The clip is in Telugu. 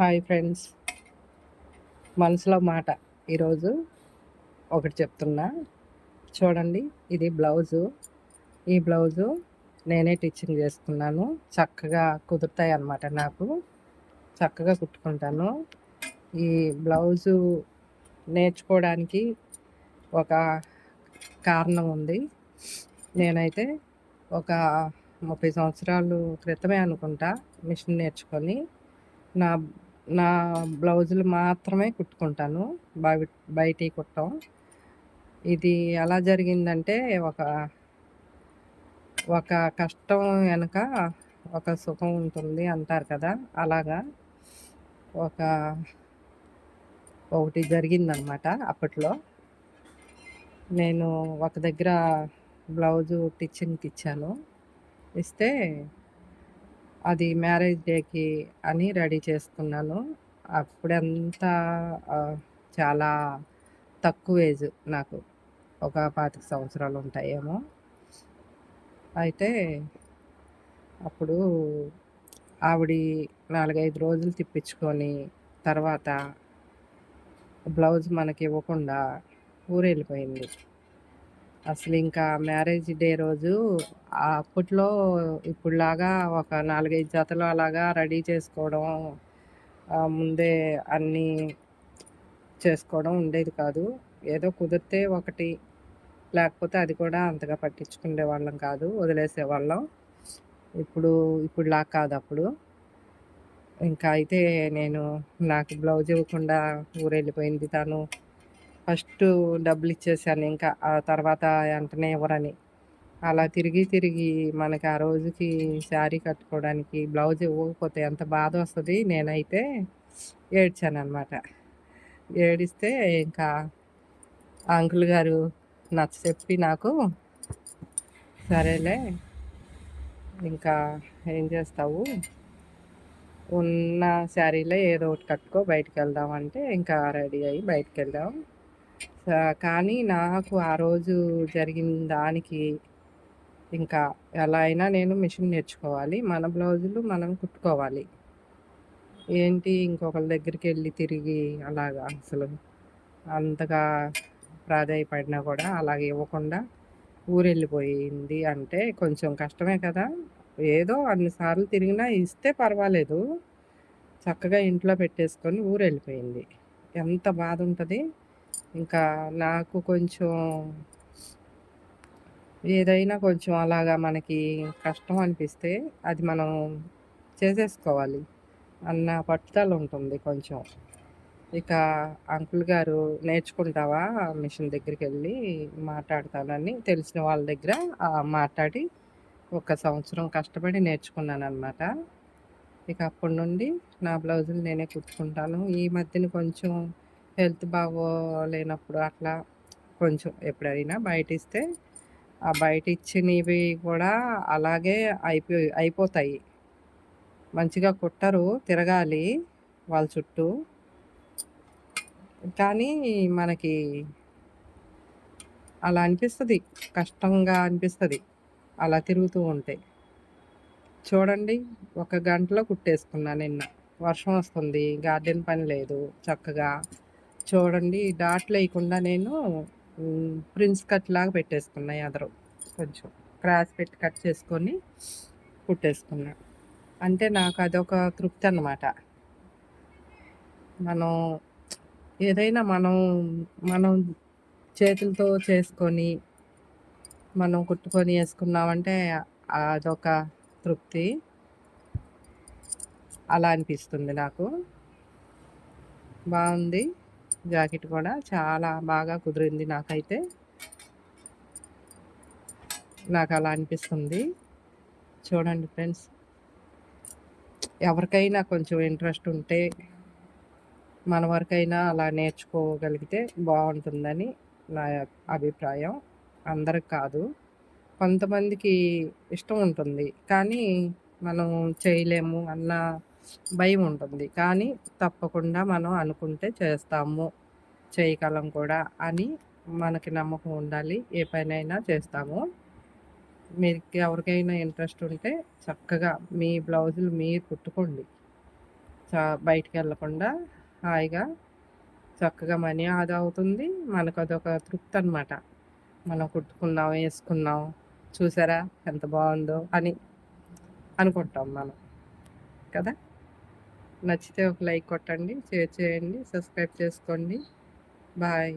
Hi friends. మనసులో మాట. ఈరోజు ఒకటి చెప్తున్నా. చూడండి ఇది బ్లౌజు. ఈ బ్లౌజు నేనే టీచింగ్ చేసుకున్నాను చక్కగా కుదురుతాయి అన్నమాట నాకు. చక్కగా కుట్టుకుంటాను. ఈ బ్లౌజు నేర్చుకోవడానికి ఒక కారణం ఉంది. నేనైతే ఒక ముప్పై సంవత్సరాలు క్రితమే అనుకుంటా మిషన్ నేర్చుకొని. నా నా బ్లౌజులు మాత్రమే కుట్టుకుంటాను. బయ బయటి కుట్టం. ఇది ఎలా జరిగిందంటే ఒక ఒక కష్టం వెనక ఒక సుఖం ఉంటుంది అంటారు కదా. అలాగా ఒక ఒకటి జరిగిందనమాట అప్పట్లో. నేను ఒక దగ్గర బ్లౌజు టిచ్చింగ్కి ఇచ్చాను. ఇస్తే అది మ్యారేజ్ డేకి అని రెడీ చేసుకున్నాను అప్పుడంతా చాలా తక్కువ ఏజ్ నాకు. ఒక పాతిక సంవత్సరాలు ఉంటాయేమో. అయితే అప్పుడు ఆవిడ నాలుగైదు రోజులు తిప్పించుకొని తర్వాత బ్లౌజ్ మనకి ఇవ్వకుండా ఊరెళ్ళిపోయింది. అసలు ఇంకా మ్యారేజ్ డే రోజు అప్పట్లో ఇప్పుడులాగా ఒక నాలుగైదు జతలు అలాగా రెడీ చేసుకోవడం ముందే అన్నీ చేసుకోవడం ఉండేది కాదు. ఏదో కుదిరితే ఒకటి లేకపోతే అది కూడా అంతగా పట్టించుకునే వాళ్ళం కాదు వదిలేసేవాళ్ళం ఇప్పుడు ఇప్పుడులా కాదు అప్పుడు. ఇంకా అయితే నేను నాకు బ్లౌజ్ ఇవ్వకుండా ఊరెళ్ళిపోయింది తను. ఫస్ట్ డబ్బులు ఇచ్చేసాను ఇంకా ఆ తర్వాత వెంటనే ఇవ్వరని అలా తిరిగి తిరిగి మనకి ఆ రోజుకి శారీ కట్టుకోవడానికి బ్లౌజ్ ఇవ్వకపోతే ఎంత బాధ వస్తుంది. నేనైతే ఏడ్చాను అనమాట ఏడిస్తే ఇంకా అంకుల్ గారు నచ్చ చెప్పి నాకు సరేలే ఇంకా ఏం చేస్తావు? ఉన్న శారీలో ఏదో ఒకటి కట్టుకో బయటికి వెళ్దాం అంటే ఇంకా రెడీ అయ్యి బయటికి వెళ్దాం. కానీ నాకు ఆ రోజు జరిగిన దానికి ఇంకా ఎలా అయినా నేను మిషన్ నేర్చుకోవాలి. మన బ్లౌజులు మనం కుట్టుకోవాలి. ఏంటి ఇంకొకరి దగ్గరికి వెళ్ళి తిరిగి అలాగా అసలు అంతగా ప్రాధాయపడినా కూడా అలాగే ఇవ్వకుండా ఊరెళ్ళిపోయింది అంటే కొంచెం కష్టమే కదా. ఏదో అన్నిసార్లు తిరిగినా ఇస్తే పర్వాలేదు. చక్కగా ఇంట్లో పెట్టేసుకొని ఊరు వెళ్ళిపోయింది ఎంత బాధ ఉంటుంది. ఇంకా నాకు కొంచెం ఏదైనా కొంచెం అలాగా మనకి కష్టం అనిపిస్తే అది మనం చేసేసుకోవాలి అన్న పట్టుదల ఉంటుంది కొంచెం. ఇక అంకుల్ గారు నేర్చుకుంటావా? మిషన్ దగ్గరికి వెళ్ళి మాట్లాడతానని తెలిసిన వాళ్ళ దగ్గర మాట్లాడి ఒక సంవత్సరం కష్టపడి నేర్చుకున్నాను అనమాట ఇక అప్పటి నుండి నా బ్లౌజులు నేనే కుట్టుకుంటాను. ఈ మధ్యన కొంచెం హెల్త్ బాగోలేనప్పుడు అట్లా కొంచెం ఎప్పుడైనా బయట ఇస్తే ఆ బయట ఇచ్చినవి కూడా అలాగే అయిపో అయిపోతాయి. మంచిగా కుట్టరు తిరగాలి వాళ్ళ చుట్టూ. కానీ మనకి అలా అనిపిస్తుంది కష్టంగా అనిపిస్తుంది. అలా తిరుగుతూ ఉంటే. చూడండి ఒక గంటలో కుట్టేసుకున్నా నిన్న. వర్షం వస్తుంది గార్డెన్ పని లేదు చక్కగా చూడండి డాట్లు వేయకుండా నేను ప్రిన్స్ కట్ లాగా పెట్టేసుకున్నా ఎదరు కొంచెం క్రాస్ పెట్టి కట్ చేసుకొని కుట్టేసుకున్నా. అంటే నాకు అదొక తృప్తి అనమాట మనం ఏదైనా మనం మనం చేతులతో చేసుకొని మనం కుట్టుకొని వేసుకున్నామంటే అదొక తృప్తి. అలా అనిపిస్తుంది నాకు. బాగుంది. జాకెట్ కూడా చాలా బాగా కుదిరింది నాకైతే. నాకు అలా అనిపిస్తుంది. చూడండి ఫ్రెండ్స్. ఎవరికైనా కొంచెం ఇంట్రెస్ట్ ఉంటే మన వరకైనా అలా నేర్చుకోగలిగితే బాగుంటుందని నా అభిప్రాయం. అందరికి కాదు. కొంతమందికి ఇష్టం ఉంటుంది. కానీ మనం చేయలేము అన్న భయం ఉంటుంది కానీ తప్పకుండా మనం అనుకుంటే చేస్తాము. చేయగలం కూడా అని మనకి నమ్మకం ఉండాలి. ఏ పనైనా చేస్తాము. మీకు ఎవరికైనా ఇంట్రెస్ట్ ఉంటే చక్కగా మీ బ్లౌజులు మీరు కుట్టుకోండి. చా బయటికి వెళ్ళకుండా హాయిగా చక్కగా మనీ ఆదా అవుతుంది. మనకు అదొక తృప్తి అనమాట మనం కుట్టుకున్నాం వేసుకున్నాం చూసారా ఎంత బాగుందో అని అనుకుంటాం మనం. కదా? నచ్చితే ఒక లైక్ కొట్టండి షేర్ చేయండి సబ్స్క్రైబ్ చేసుకోండి. బాయ్.